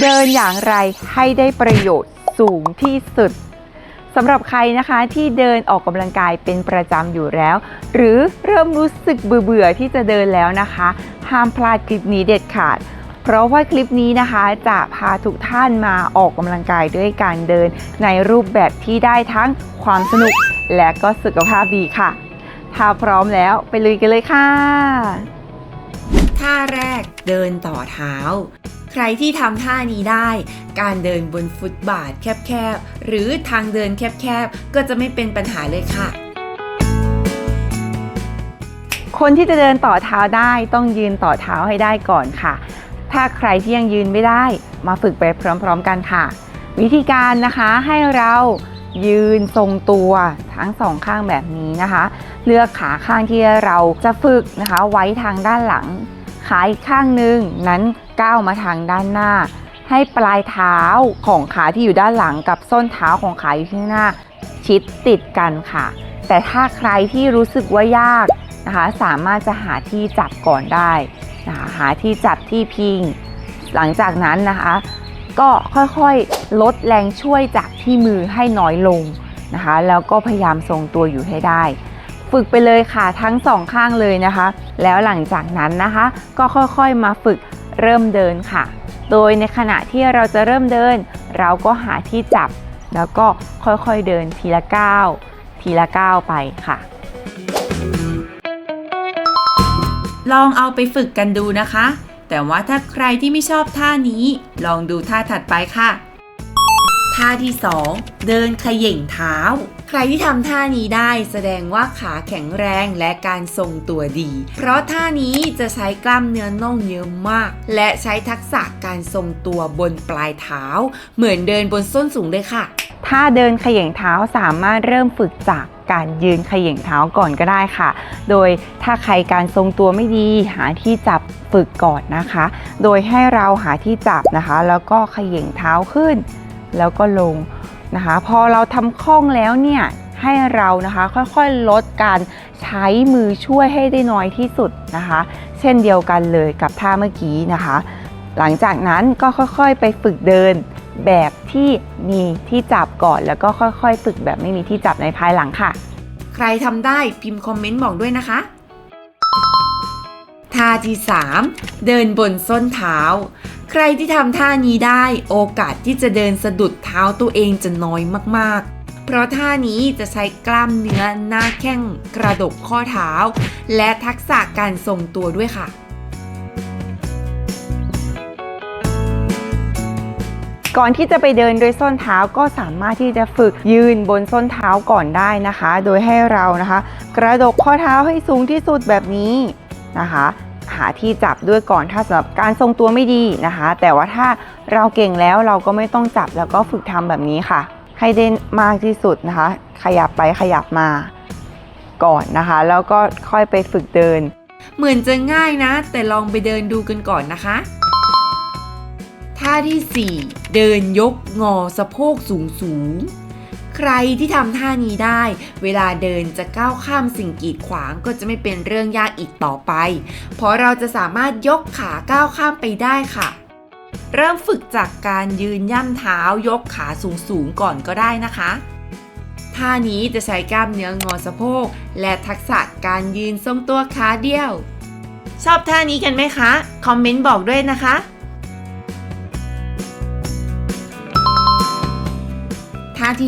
เดินอย่างไรให้ได้ประโยชน์สูงที่สุดสำหรับใครนะคะที่เดินออกกำลังกายเป็นประจำอยู่แล้ว หรือเริ่มรู้สึกเบื่อที่จะเดินแล้วนะคะ ห้ามพลาดคลิปนี้เด็ดขาด เพราะว่าคลิปนี้นะคะจะพาทุกท่านมาออกกำลังกายด้วยการเดิน ในรูปแบบที่ได้ทั้งความสนุกและก็สุขภาพดีค่ะ ถ้าพร้อมแล้วไปลุยกันเลยค่ะท่าแรกเดินต่อเท้า ใครที่ทำท่านี้ได้ การเดินบนฟุตบาทแคบๆ หรือทางเดินแคบๆ ก็จะไม่เป็นปัญหาเลยค่ะ คนที่จะเดินต่อเท้าได้ต้องยืนต่อเท้าให้ได้ก่อนค่ะ ถ้าใครที่ยังยืนไม่ได้ มาฝึกไปพร้อมๆกันค่ะ วิธีการนะคะให้เรายืนทรงตัวทั้งสองข้างแบบนี้นะคะ เลือกขาข้างที่เราจะฝึกนะคะ ไว้ทางด้านหลัง ขาอีกข้างหนึ่งนั้นก้าวมาทางด้านหน้า ให้ปลายเท้าของขาที่อยู่ด้านหลังกับส้นเท้าของขาอยู่ที่หน้า ชิดติดกันค่ะ แต่ถ้าใครที่รู้สึกว่ายากนะคะสามารถจะหาที่จับก่อนได้นะคะหาที่จับที่พิง หลังจากนั้นนะคะ ก็ค่อยๆลดแรงช่วยจากที่มือให้น้อยลงนะคะ แล้วก็พยายามทรงตัวอยู่ให้ได้ ฝึกไปเลยค่ะทั้งสองข้างเลยนะคะ แล้วหลังจากนั้นนะคะ ก็ค่อยๆมาฝึกเริ่มเดินค่ะ โดยในขณะที่เราจะเริ่มเดิน เราก็หาที่จับ แล้วก็ค่อยๆเดินทีละก้าวทีละก้าวไปค่ะ ลองเอาไปฝึกกันดูนะคะ แต่ว่าถ้าใครที่ไม่ชอบท่านี้ ลองดูท่าถัดไปค่ะ ท่าที่ 2 เดินขย่งเท้า ใครที่ทำท่านี้ได้แสดงว่าขาแข็งแรงและการทรงตัวดี เพราะท่านี้จะใช้กล้ามเนื้อน่องเยอะมาก และใช้ทักษะการทรงตัวบนปลายเท้า เหมือนเดินบนส้นสูงเลยค่ะ ถ้าเดินขย่งเท้าสามารถเริ่มฝึกจากการยืนขย่งเท้าก่อนก็ได้ค่ะ โดยถ้าใครการทรงตัวไม่ดีหาที่จับฝึกก่อนนะคะ โดยให้เราหาที่จับนะคะ แล้วก็ขย่งเท้าขึ้น แล้วก็ลงนะคะ พอเราทำคล่องแล้วเนี่ยให้เรานะคะค่อยๆลดการใช้มือช่วยให้ได้น้อยที่สุดนะคะ เช่นเดียวกันเลยกับท่าเมื่อกี้นะคะ หลังจากนั้นก็ค่อยๆไปฝึกเดินแบบที่มีที่จับก่อน แล้วก็ค่อยๆ ฝึกแบบไม่มีที่จับในภายหลังค่ะ ใครทำได้พิมพ์คอมเมนต์บอกด้วยนะคะท่าที่ 3 เดินบนส้นเท้า ใครที่ทำท่านี้ได้โอกาสที่จะเดินสะดุดเท้าตัวเองจะน้อยมาก ๆ เพราะท่านี้จะใช้กล้ามเนื้อหน้าแข้งกระดกข้อเท้า และทักษะการทรงตัวด้วยค่ะก่อนที่จะไปเดินโดยส้นเท้าก็สามารถที่จะฝึกยืนบนส้นเท้าก่อนได้นะคะ โดยให้เรานะคะ กระดกข้อเท้าให้สูงที่สุดแบบนี้นะคะ หาที่จับด้วยก่อนถ้าสำหรับการทรงตัวไม่ดีนะคะ แต่ว่าถ้าเราเก่งแล้วเราก็ไม่ต้องจับแล้วก็ฝึกทำแบบนี้ค่ะ ให้ได้มากที่สุดนะคะ ขยับไปขยับมาก่อนนะคะ แล้วก็ค่อยไปฝึกเดิน เหมือนจะง่ายนะ แต่ลองไปเดินดูกันก่อนนะคะท่าที่ 4 เดินยกงอสะโพกสูงสูง ใครที่ทำท่านี้ได้ เวลาเดินจะก้าวข้ามสิ่งกีดขวางก็จะไม่เป็นเรื่องยากอีกต่อไป เพราะเราจะสามารถยกขาก้าวข้ามไปได้ค่ะ เริ่มฝึกจากการยืนย่ำเท้ายกขาสูงๆก่อนก็ได้นะคะท่านี้จะใช้กล้ามเนื้องอสะโพก และทักษะการยืนทรงตัวขาเดียว ชอบท่านี้กันไหมคะ คอมเมนต์บอกด้วยนะคะ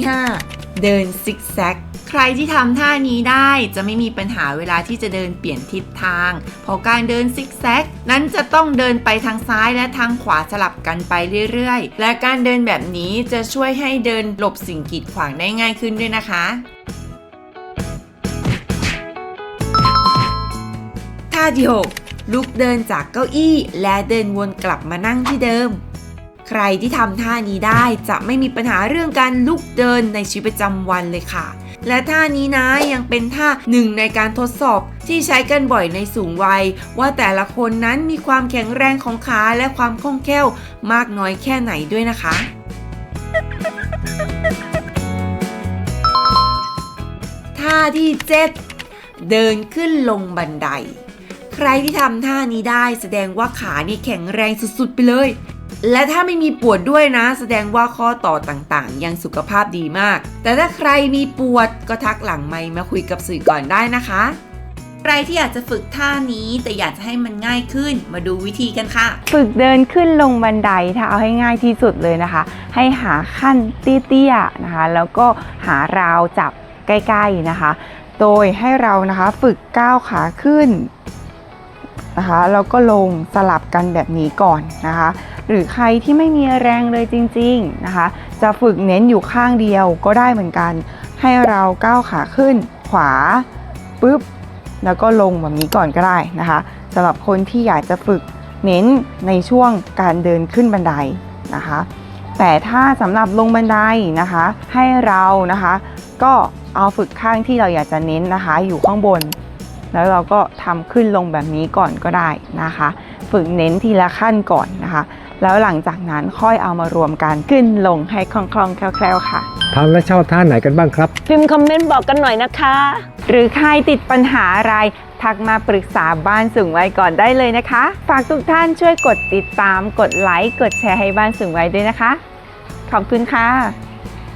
ท่าที่ 5 เดินซิกแซกใครที่ทำท่านี้ได้จะไม่มีปัญหาเวลาที่จะเดินเปลี่ยนทิศทาง เพราะการเดินซิกแซกนั้นจะต้องเดินไปทางซ้ายและทางขวาสลับกันไปเรื่อยๆ และการเดินแบบนี้จะช่วยให้เดินหลบสิ่งกีดขวางได้ง่ายขึ้นด้วยนะคะท่าที่ 6 ลุกเดินจากเก้าอี้และเดินวนกลับมานั่งที่เดิม ใครที่ทำท่านี้ได้จะไม่มีปัญหาเรื่องการลุกเดินในชีวิตประจำวันเลยค่ะ และท่านี้นะยังเป็นท่าหนึ่งในการทดสอบที่ใช้กันบ่อยในสูงวัย ว่าแต่ละคนนั้นมีความแข็งแรงของขาและความคล่องแคล่วมากน้อยแค่ไหนด้วยนะคะ ท่าที่ 7 เดินขึ้นลงบันได ใครที่ทำท่านี้ได้แสดงว่าขานี่แข็งแรงสุดๆไปเลย และถ้าไม่มีปวดด้วยนะ แสดงว่าข้อต่อต่างๆ ยังสุขภาพดีมาก แต่ถ้าใครมีปวดก็ทักหลังไมมาคุยกับสื่อก่อนได้นะคะ ใครที่อยากจะฝึกท่านี้แต่อยากจะให้มันง่ายขึ้นมาดูวิธีกันค่ะ ฝึกเดินขึ้นลงบันไดถ้าเอาให้ง่ายที่สุดเลยนะคะ ให้หาขั้นเตี้ยๆนะคะ แล้วก็หาราวจับใกล้ ๆนะคะ โดยให้เรานะคะฝึกก้าวขาขึ้น นะคะแล้วก็ลงสลับกันแบบนี้ก่อนนะคะ หรือใครที่ไม่มีแรงเลยจริงๆนะคะ จะฝึกเน้นอยู่ข้างเดียวก็ได้เหมือนกัน ให้เราก้าวขาขึ้น ขวาปุ๊บแล้วก็ลงแบบนี้ก่อนก็ได้นะคะสำหรับคนที่อยากจะฝึกเน้นในช่วงการเดินขึ้นบันไดนะคะ แต่ถ้าสำหรับลงบันไดนะคะ ให้เรานะคะ ก็เอาฝึกข้างที่เราอยากจะเน้นนะคะ อยู่ข้างบน แล้วเราก็ทำขึ้นลงแบบนี้ก่อนก็ได้นะคะ ฝึกเน้นทีละขั้นก่อนนะคะ แล้วหลังจากนั้นค่อยเอามารวมกันขึ้นลงให้คล่องๆ แคล่วๆค่ะทำและชอบท่าไหนกันบ้างครับ พิมพ์คอมเมนต์บอกกันหน่อยนะคะ หรือใครติดปัญหาอะไรทักมาปรึกษาบ้านสูงวัยก่อนได้เลยนะคะ ฝากทุกท่านช่วยกดติดตาม กดไลค์ กดแชร์ให้บ้านสูงวัยด้วยนะคะ ขอบคุณค่ะ